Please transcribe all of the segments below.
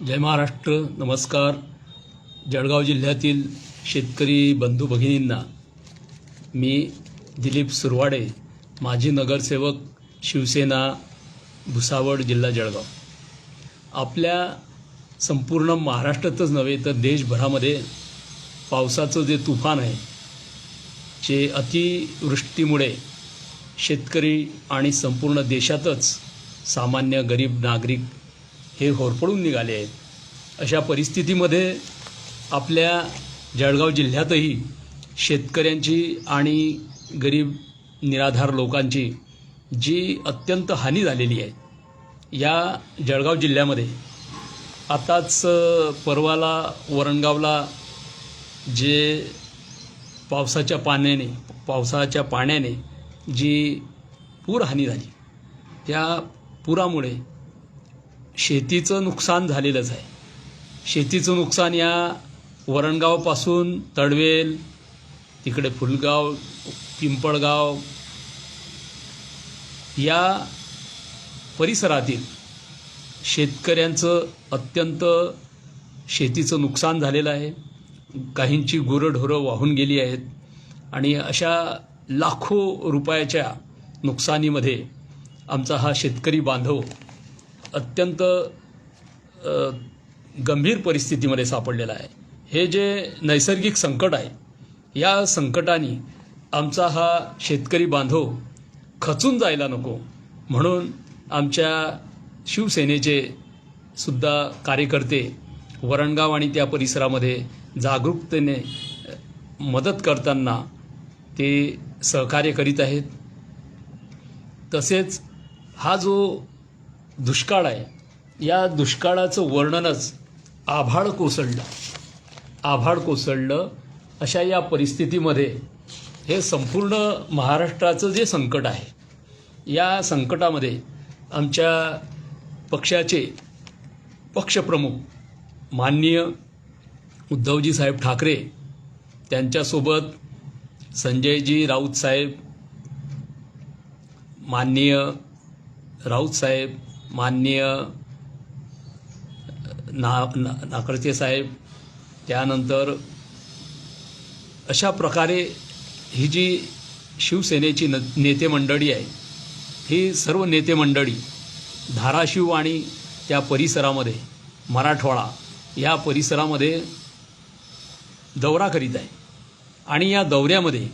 जय महाराष्ट्र नमस्कार. जळगाव जिल्ह्यातील शेतकरी बंधू भगिनींना मी दिलीप सुरवाडे माजी नगरसेवक शिवसेना भुसावळ जिल्हा जळगाव. आपल्या संपूर्ण महाराष्ट्रातच नव्हे तर देशभरामध्ये पावसाचं जे तुफान आहे जे अतिवृष्टीमुळे शेतकरी आणि संपूर्ण देशातच सामान्य गरीब नागरिक हे होरपळून निघाले आहेत. अशा परिस्थितीमध्ये आपल्या जळगाव जिल्ह्यातही शेतकऱ्यांची आणि गरीब निराधार लोकांची जी अत्यंत हानी झालेली आहे या जळगाव जिल्ह्यामध्ये आताच परवाला वरणगावला जे पावसाच्या पाण्याने पावसाच्या पाण्याने जी पूरहानी झाली त्या पुरामुळे शेतीचं नुकसान झालेलंच आहे. शेतीचं नुकसान या वरणगावपासून तडवेल तिकडे फुलगाव पिंपळगाव या परिसरातील शेतकऱ्यांचं अत्यंत शेतीचं नुकसान झालेलं आहे. काहींची गुरंढोरं वाहून गेली आहेत आणि अशा लाखो रुपयाच्या नुकसानीमध्ये आमचा हा शेतकरी बांधव अत्यंत गंभीर परिस्थितीमध्ये सापडलेला आहे. हे जे नैसर्गिक संकट आहे या संकटाने आमचा हा शेतकरी बांधव खचून जायला नको म्हणून आमच्या शिवसेनेचे सुद्धा कार्यकर्ते वरणगाव आणि त्या परिसरामध्ये जागरूकतेने मदत करताना ते सहकार्य करीत आहेत. तसेच हा जो दुष्काळ आहे. या दुष्काळाचं वर्णनच आभाळ कोसळलं. आभाळ कोसळलं अशा या परिस्थितीमध्ये हे संपूर्ण महाराष्ट्राचं जे संकट आहे या संकटामध्ये आमच्या पक्षाचे पक्षप्रमुख माननीय उद्धवजी साहेब ठाकरे त्यांच्यासोबत संजयजी राऊत साहेब माननीय राऊत साहेब माननीय ना ना नाकडचे साहेब त्यानंतर अशा प्रकारे ही जी शिवसेनेची न नेते मंडळी आहे ही सर्व नेते मंडळी धाराशिव आणि त्या परिसरामध्ये मराठवाडा या परिसरामध्ये दौरा करीत आहे. आणि या दौऱ्यामध्ये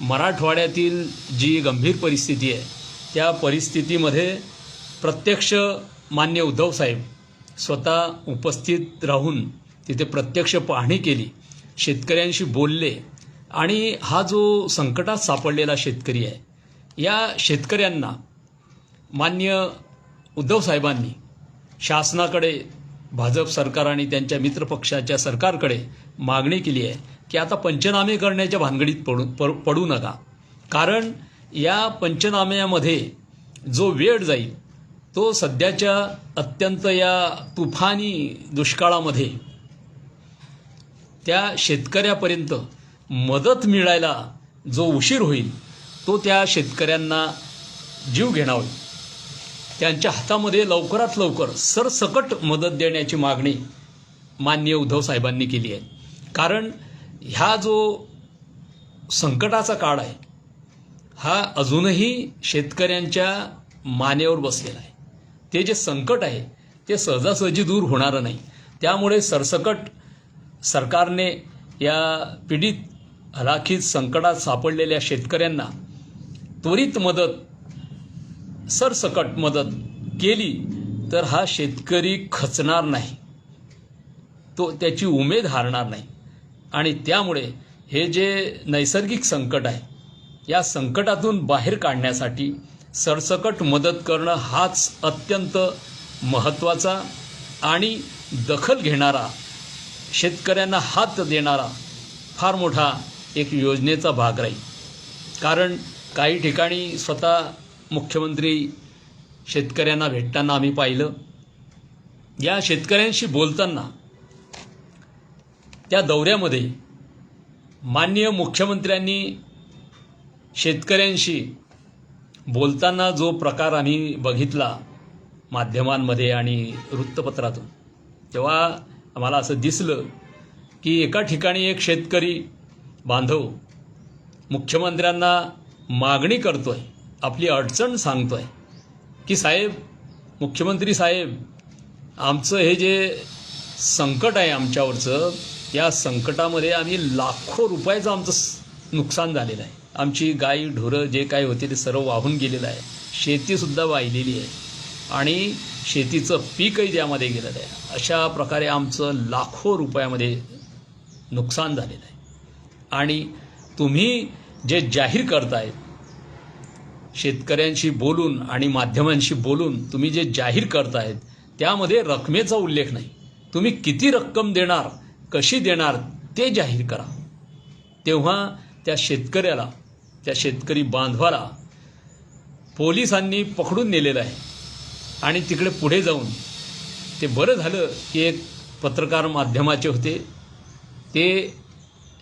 मराठवाड्यातील जी गंभीर परिस्थिती आहे त्या परिस्थितीमध्ये प्रत्यक्ष मान्य उद्धव साहेब स्वतः उपस्थित राहून तिथे प्रत्यक्ष पाहणी केली. शेतकऱ्यांशी बोलले आणि हा जो संकटात सापडलेला शेतकरी आहे या शेतकऱ्यांना मान्य उद्धव साहेबांनी शासनाकडे भाजप सरकार आणि त्यांच्या मित्रपक्षाच्या सरकारकडे मागणी केली आहे की आता पंचनामे करण्याच्या भानगडीत पडू प- पडू नका. कारण या पंचनाम्यामध्ये जो वेळ जाईल तो सध्याच्या अत्यंत या तुफानी दुष्काळामध्ये त्या शेतकऱ्यापर्यंत मदत मिळायला जो उशीर होईल तो त्या शेतकऱ्यांना जीव घेणा होईल. त्यांच्या हातामध्ये लवकरात लवकर सरसकट मदत देण्याची मागणी माननीय उद्धव साहेबांनी केली आहे. कारण ह्या जो संकटाचा काळ आहे हा अजूनही शेतकऱ्यांच्या मानेवर बसलेला आहे. ते जे संकट आहे ते सहजासहजी दूर होणारं नाही. त्यामुळे सरसकट सरकारने या पीडित हलाखीत संकटात सापडलेल्या शेतकऱ्यांना त्वरित मदत सरसकट मदत केली तर हा शेतकरी खचणार नाही. तो त्याची उमेद हारणार नाही. आणि त्यामुळे हे जे नैसर्गिक संकट आहे या संकटातून बाहेर काढण्यासाठी सरसकट मदत करणं हाच अत्यंत महत्त्वाचा आणि दखल घेणारा शेतकऱ्यांना हात देणारा फार मोठा एक योजनेचा भाग राहील. कारण काही ठिकाणी स्वतः मुख्यमंत्री शेतकऱ्यांना भेटताना आम्ही पाहिलं. या शेतकऱ्यांशी बोलताना त्या दौऱ्यामध्ये माननीय मुख्यमंत्र्यांनी शेतकऱ्यांशी बोलताना जो प्रकार आम्ही बघितला माध्यमांमध्ये आणि वृत्तपत्रातून तेव्हा आम्हाला असं दिसलं की एका ठिकाणी एक शेतकरी बांधव मुख्यमंत्र्यांना मागणी करतो आहे आपली अडचण सांगतो आहे की साहेब मुख्यमंत्री साहेब आमचं हे जे संकट आहे आमच्यावरचं या संकटामध्ये आम्ही लाखो रुपयाचं आमचं नुकसान झालेलं आहे. आमची गाई ढोरं जे काही होते ते सर्व वाहून गेलेलं आहे. शेतीसुद्धा वाहिलेली आहे. आणि शेतीचं पीकही त्यामध्ये गेलेलं आहे. अशा प्रकारे आमचं लाखो रुपयामध्ये नुकसान झालेलं आहे. आणि तुम्ही जे जाहीर करताय शेतकऱ्यांशी बोलून आणि माध्यमांशी बोलून तुम्ही जे जाहीर करतायत त्यामध्ये रकमेचा उल्लेख नाही. तुम्ही किती रक्कम देणार कशी देणार ते जाहीर करा. तेव्हा त्या शेतकऱ्याला त्या शेतकरी बांधवाला पोलिसांनी पकडून नेलेलं आहे. आणि तिकडे पुढे जाऊन ते बरं झालं की एक पत्रकार माध्यमाचे होते. ते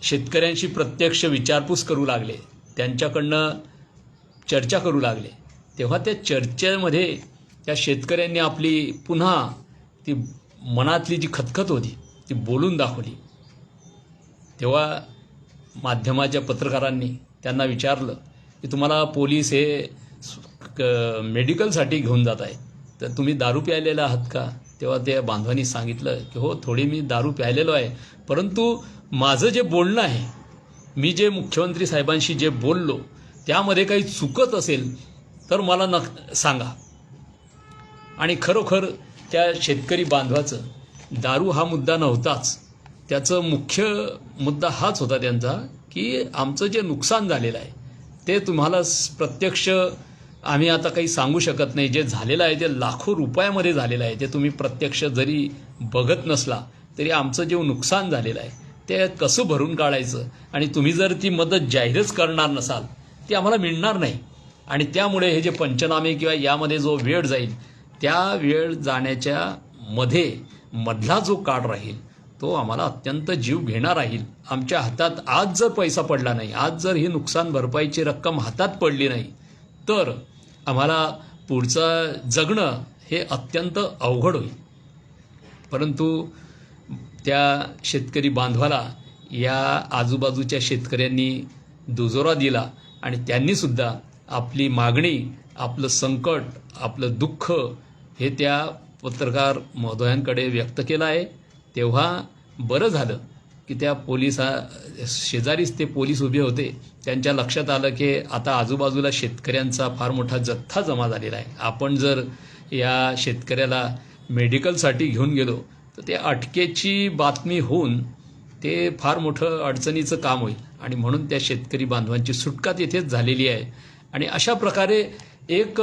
शेतकऱ्यांशी प्रत्यक्ष विचारपूस करू लागले. त्यांच्याकडनं चर्चा करू लागले. तेव्हा त्या चर्चेमध्ये त्या शेतकऱ्यांनी आपली पुन्हा ती मनातली जी खतखत होती ती बोलून दाखवली. तेव्हा माध्यमाच्या पत्रकारांनी त्यांना विचारलं की तुम्हाला पोलीस हे क- मेडिकलसाठी घेऊन जात आहे तर तुम्ही दारू प्यायलेला आहात का? तेव्हा त्या बांधवांनी सांगितलं की हो थोडी मी दारू प्यायलेलो आहे. परंतु माझं जे बोलणं आहे मी जे मुख्यमंत्री साहेबांशी जे बोललो त्यामध्ये काही चुकत असेल तर मला नक सांगा. आणि खरोखर त्या शेतकरी बांधवाचं दारू हा मुद्दा नव्हताच. त्याचं मुख्य मुद्दा हाच होता त्यांचा की आमचं जे नुकसान झालेलं आहे ते तुम्हाला प्रत्यक्ष आम्ही आता काही सांगू शकत नाही. जे झालेलं आहे ते लाखो रुपयामध्ये झालेलं आहे ते तुम्ही प्रत्यक्ष जरी बघत नसला तरी आमचं जे नुकसान झालेलं आहे ते कसं भरून काढायचं? आणि तुम्ही जर ती मदत जाहीरच करणार नसाल ती आम्हाला मिळणार नाही. आणि त्यामुळे हे जे पंचनामे किंवा यामध्ये जो वेळ जाईल त्या वेळ जाण्याच्या मध्ये मधला जो काळ राहील तो आम्हाला अत्यंत जीव घेणार राहील. आमच्या हातात आज जर पैसा पडला नाही आज जर ही नुकसान भरपाईची रक्कम हातात पडली नाही तर आम्हाला पुढचं जगणं हे अत्यंत अवघड होईल. परंतु त्या शेतकरी बांधवाला या आजूबाजूच्या शेतकऱ्यांनी दुजोरा दिला आणि त्यांनीसुद्धा आपली मागणी आपलं संकट आपलं दुःख हे त्या पत्रकार महोदयांकडे व्यक्त केलं आहे. तेव्हा बरं झालं की त्या पोलिसा शेजारीच ते पोलीस उभे होते. त्यांच्या लक्षात आलं की आता आजूबाजूला शेतकऱ्यांचा फार मोठा जथ्था जमा झालेला आहे. आपण जर या शेतकऱ्याला मेडिकलसाठी घेऊन गेलो तर ते अटकेची बातमी होऊन ते फार मोठं अडचणीचं काम होईल. आणि म्हणून त्या शेतकरी बांधवांची सुटका तिथेच झालेली आहे. आणि अशा प्रकारे एक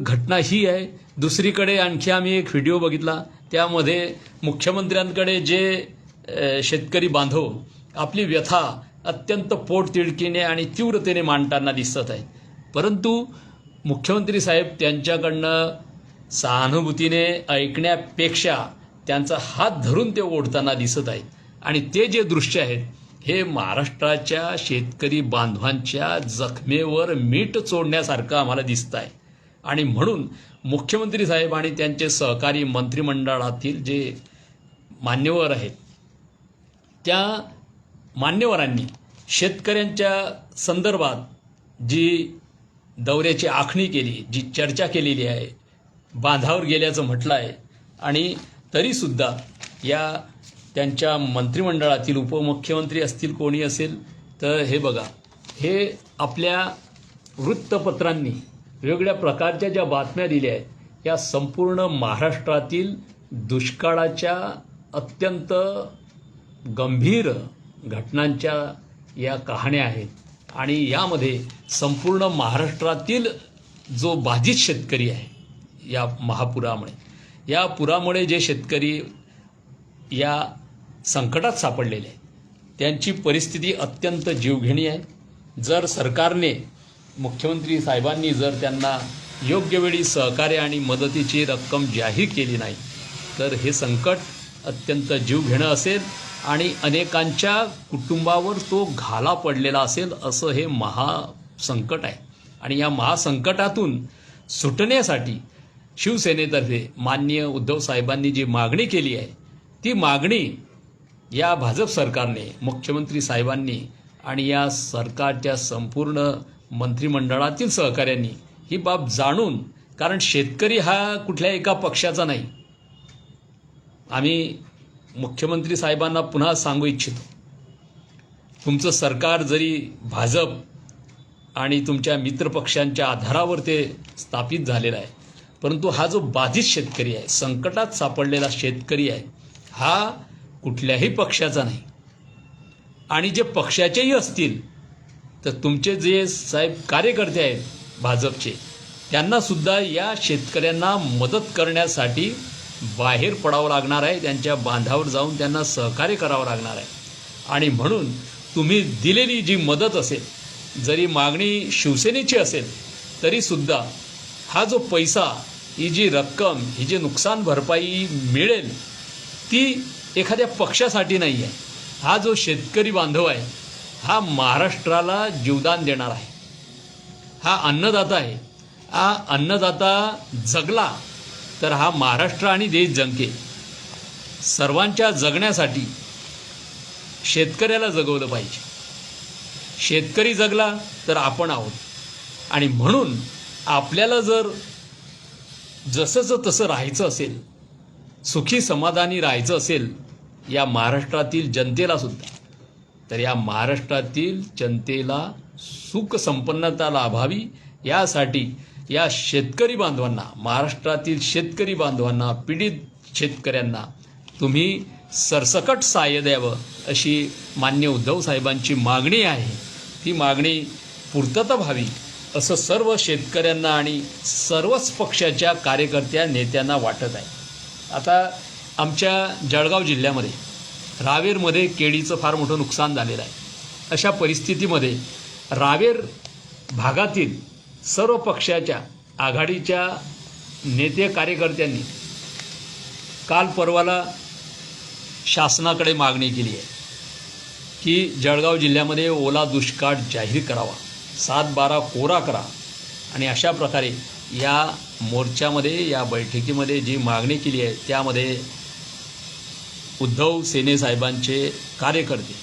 घटना ही आहे. दुसरीकडे आणखी आम्ही एक व्हिडिओ बघितला. त्यामध्ये मुख्यमंत्र्यांकडे जे शेतकरी बांधव आपली व्यथा अत्यंत पोटतिडकीने आणि तीव्रतेने मांडताना दिसत आहेत. परंतु मुख्यमंत्री साहेब त्यांच्याकडनं सहानुभूतीने ऐकण्यापेक्षा त्यांचा हात धरून ते ओढताना दिसत आहेत. आणि ते जे दृश्य आहेत हे महाराष्ट्राच्या शेतकरी बांधवांच्या जखमेवर मीठ चोडण्यासारखं आम्हाला दिसत आहे आणि म्हणून मुख्यमंत्री साहेब आणि त्यांचे सहकारी मंत्रिमंडळातील जे मान्यवर आहेत त्या मान्यवरांनी शेतकऱ्यांच्या संदर्भात जी दौऱ्याची आखणी केली जी चर्चा केलेली आहे बांधावर गेल्याचं म्हटलं आहे आणि तरीसुद्धा या त्यांच्या मंत्रिमंडळातील उपमुख्यमंत्री असतील कोणी असेल तर हे बघा हे आपल्या वृत्तपत्रांनी वेगवेगळ्या प्रकारच्या ज्या बातम्या दिल्या आहेत या संपूर्ण महाराष्ट्रातील दुष्काळाच्या अत्यंत गंभीर घटनांच्या या कहाण्या आहेत. आणि यामध्ये संपूर्ण महाराष्ट्रातील जो बाधित शेतकरी आहे या महापुरामुळे या पुरामुळे जे शेतकरी या संकटात सापडलेले आहेत त्यांची परिस्थिती अत्यंत जीवघेणी आहे. जर सरकारने मुख्यमंत्री साहेबांनी जर त्यांना योग्य वेळी सहकार्य आणि मदतीची रक्कम जाहीर केली नाही तर हे संकट अत्यंत जीवघेणं असेल आणि अनेकांच्या कुटुंबावर तो घाला पडलेला असेल असं हे महासंकट आहे. आणि या महासंकटातून सुटण्यासाठी शिवसेनेतर्फे माननीय उद्धव साहेबांनी जी मागणी केली आहे ती मागणी या भाजप सरकारने मुख्यमंत्री साहेबांनी आणि या सरकारच्या संपूर्ण मंत्रिमंडळातील सहकाऱ्यांनी ही बाब जाणून कारण शेतकरी हा कुठल्या एका पक्षाचा नाही. आम्ही मुख्यमंत्री साहेबांना पुन्हा सांगू इच्छितो. तुमचं सरकार जरी भाजप आणि तुमच्या मित्रपक्षांच्या आधारावर ते स्थापित झालेलं आहे परंतु हा जो बाधित शेतकरी आहे संकटात सापडलेला शेतकरी आहे हा कुठल्याही पक्षाचा नाही. आणि जे पक्षाचेही असतील तर तुमचे जे साहेब कार्यकर्ते आहेत भाजपचे त्यांनासुद्धा या शेतकऱ्यांना मदत करण्यासाठी बाहेर पडावं लागणार आहे त्यांच्या बांधावर जाऊन त्यांना सहकार्य करावं लागणार आहे. आणि म्हणून तुम्ही दिलेली जी मदत असेल जरी मागणी शिवसेनेची असेल तरीसुद्धा हा जो पैसा ही जी रक्कम ही जी नुकसान भरपाई मिळेल ती एखाद्या पक्षासाठी नाही आहे हा जो शेतकरी बांधव आहे हा महाराष्ट्राला जीवदान देणार आहे. हा अन्नदाता आहे. हा अन्नदाता जगला तर हा महाराष्ट्र आणि देश जंके सर्वांच्या जगण्यासाठी शेतकऱ्याला जगवलं पाहिजे. शेतकरी जगला तर आपण आहोत. आणि म्हणून आपल्याला जर जसंचं तसं राहायचं असेल सुखी समाधानी राहायचं असेल या महाराष्ट्रातील जनतेला सुद्धा तर या महाराष्ट्रातील जनतेला सुख संपन्नता लाभावी यासाठी या शेतकरी बांधवांना महाराष्ट्रातील शेतकरी बांधवांना पीडित शेतकऱ्यांना तुम्ही सरसकट सहाय्य द्यावं अशी मान्य उद्धव साहेबांची मागणी आहे. ती मागणी पूर्तता व्हावी असं सर्व शेतकऱ्यांना आणि सर्वच पक्षाच्या कार्यकर्त्या नेत्यांना वाटत आहे. आता आमच्या जळगाव जिल्ह्यामध्ये रावेरमध्ये केळीचं फार मोठं नुकसान झालेलं आहे. अशा परिस्थितीमध्ये रावेर भागातील सर्व पक्षाच्या आघाडीच्या नेते कार्यकर्त्यांनी काल परवाला शासनाकडे मागणी केली आहे की जळगाव जिल्ह्यामध्ये ओला दुष्काळ जाहीर करावा. सात बारा कोरा करा आणि अशा प्रकारे या मोर्चामध्ये या बैठकीमध्ये जी मागणी केली आहे त्यामध्ये उद्धव सेनेसाहेबांचे कार्यकर्ते.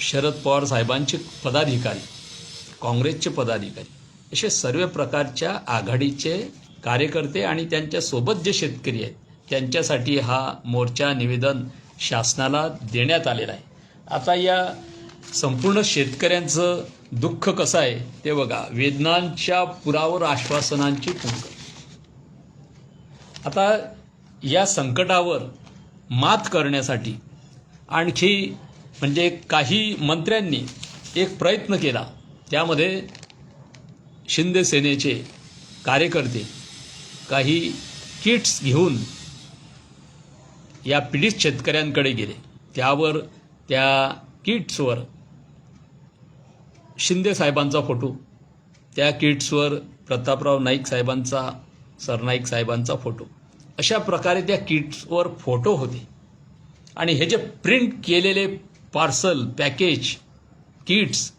शरद पवार साहेबांचे पदाधिकारी काँग्रेसचे पदाधिकारी असे सर्व प्रकारच्या आघाडीचे कार्यकर्ते आणि त्यांच्यासोबत जे शेतकरी आहेत त्यांच्यासाठी हा मोर्चा निवेदन शासनाला देण्यात आलेला आहे. आता या संपूर्ण शेतकऱ्यांचं दुःख कसं आहे ते बघा. वेदनांच्या पुरावर आश्वासनांची पुंक आता या संकटावर मात करण्यासाठी आणखी म्हणजे काही मंत्र्यांनी एक प्रयत्न केला. त्यामध्ये शिंदे सेनेचे कार्यकर्ते काही किट्स घेऊन या पीडित शेतकऱ्यांकडे गेले. त्यावर त्या किट्सवर शिंदे साहेबांचा फोटो त्या किट्सवर प्रतापराव नाईक साहेबांचा सरनाईक साहेबांचा फोटो. अशा प्रकारे त्या किट्सवर फोटो होते. आणि हे जे प्रिंट केलेले पार्सल पॅकेज किट्स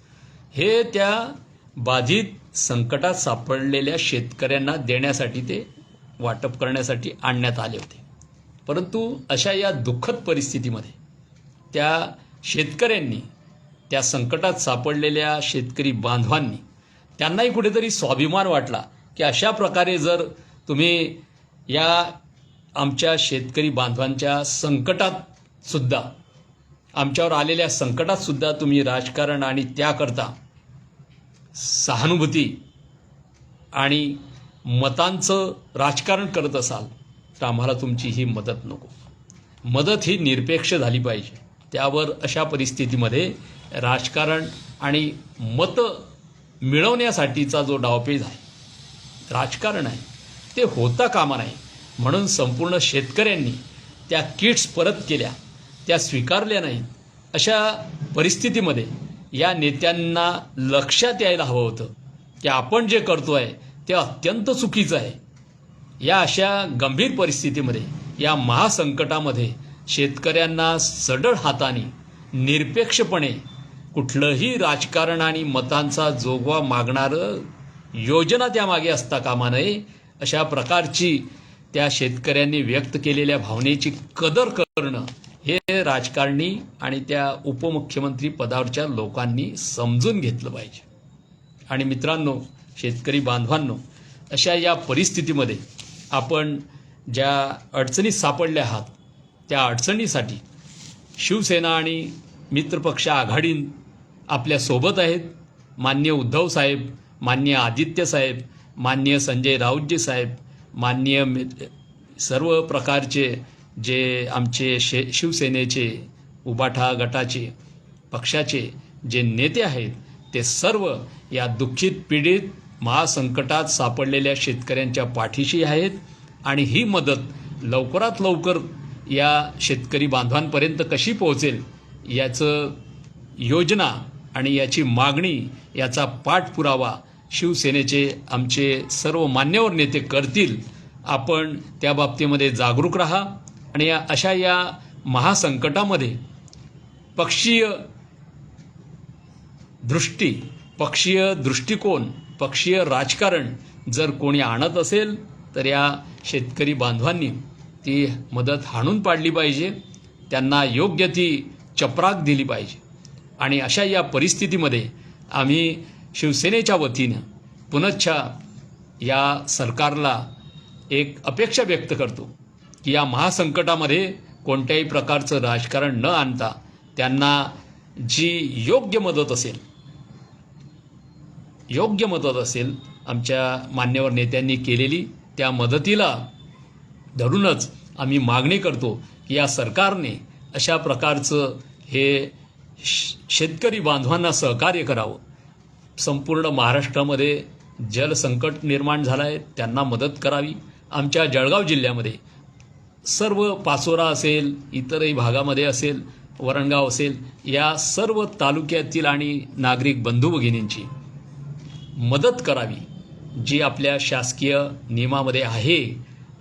हे त्या बाधित संकटात सापडलेल्या शेतकऱ्यांना देण्यासाठी ते वाटप करण्यासाठी आणण्यात आले होते. परंतु अशा या दुःखद परिस्थितीमध्ये त्या शेतकऱ्यांनी त्या संकटात सापडलेल्या शेतकरी बांधवांनी त्यांनाही कुठेतरी स्वाभिमान वाटला की अशा प्रकारे जर तुम्ही या आमच्या शेतकरी बांधवांच्या संकटात सुद्धा आमच्यावर आलेल्या संकटात सुद्धा तुम्ही राजकारण आणि त्याकरता सहानुभूती आणि मतांचं राजकारण करत असाल तर आम्हाला तुमची ही मदत नको. मदत ही निरपेक्ष झाली पाहिजे. त्यावर अशा परिस्थितीमध्ये राजकारण आणि मतं मिळवण्यासाठीचा जो डावपेच आहे राजकारण आहे. ते होता कामा नाही. म्हणून संपूर्ण शेतकऱ्यांनी त्या किट्स परत केल्या. त्या स्वीकारल्या नाहीत. अशा परिस्थितीमध्ये या नेत्यांना लक्षात यायला हवं होतं की आपण जे करतो आहे ते अत्यंत चुकीचं आहे. या अशा गंभीर परिस्थितीमध्ये या महासंकटामध्ये शेतकऱ्यांना सडळ हाताने निरपेक्षपणे कुठलंही राजकारण आणि मतांचा जोगवा मागणारं योजना त्यामागे असता कामा नये अशा प्रकारची त्या शेतकऱ्यांनी व्यक्त केलेल्या भावनेची कदर करणं हे राजकारणी आणि त्या उपमुख्यमंत्री पदावरच्या लोकांनी समजून घेतलं पाहिजे. आणि मित्रांनो शेतकरी बांधवांनो अशा या परिस्थितीमध्ये आपण ज्या अडचणीत सापडल्या आहात त्या अडचणीसाठी शिवसेना आणि मित्रपक्ष आघाडी आपल्यासोबत आहेत मान्य उद्धव साहेब मान्य आदित्य साहेब मान्य संजय राऊतजी साहेब मान्य मि- सर्व प्रकारचे जे आमचे शे शिवसेनेचे उबाठा गटाचे पक्षाचे जे नेते आहेत ते सर्व या दुःखित पीडित महासंकटात सापडलेल्या शेतकऱ्यांच्या पाठीशी आहेत आणि ही मदत लवकरात लवकर या शेतकरी बांधवांपर्यंत कशी पोहोचेल याचं योजना आणि याची मागणी याचा पाठपुरावा शिवसेनेचे आमचे सर्व मान्यवर नेते करतील आपण त्या बाबतीमध्ये जागरूक राहा आणि या अशा या महासंकटामध्ये पक्षीय दृष्टी पक्षीय दृष्टिकोन पक्षीय राजकारण जर कोणी आणत असेल तर या शेतकरी बांधवांनी ती मदत हाणून पाडली पाहिजे त्यांना योग्य ती चपराक दिली पाहिजे. आणि अशा या परिस्थितीमध्ये आम्ही शिवसेनेच्या वतीनं पुनच्छा या सरकारला एक अपेक्षा व्यक्त करतो की या महासंकटामध्ये कोणत्याही प्रकारचं राजकारण न आणता त्यांना जी योग्य मदत असेल योग्य मदत असेल आमच्या मान्यवर नेत्यांनी केलेली त्या मदतीला धरूनच आम्ही मागणी करतो की या सरकारने अशा प्रकारचं हे श- शेतकरी बांधवांना सहकार्य करावं. संपूर्ण महाराष्ट्रामध्ये जलसंकट निर्माण झालं आहे त्यांना मदत करावी. आमच्या जळगाव जिल्ह्यामध्ये सर्व पाचोरा असेल इतरही भागामध्ये असेल वरणगाव असेल या सर्व तालुक्यातील आणि नागरिक बंधू भगिनींची मदत करावी जी आपल्या शासकीय नियमामध्ये आहे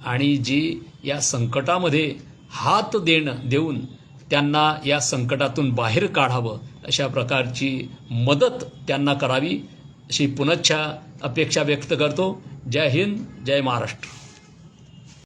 आणि जी या संकटामध्ये हात देणं देऊन त्यांना या संकटातून बाहेर काढावं अशा प्रकारची मदत त्यांना करावी अशी पुनच्छा अपेक्षा व्यक्त करतो. जय हिंद जय महाराष्ट्र.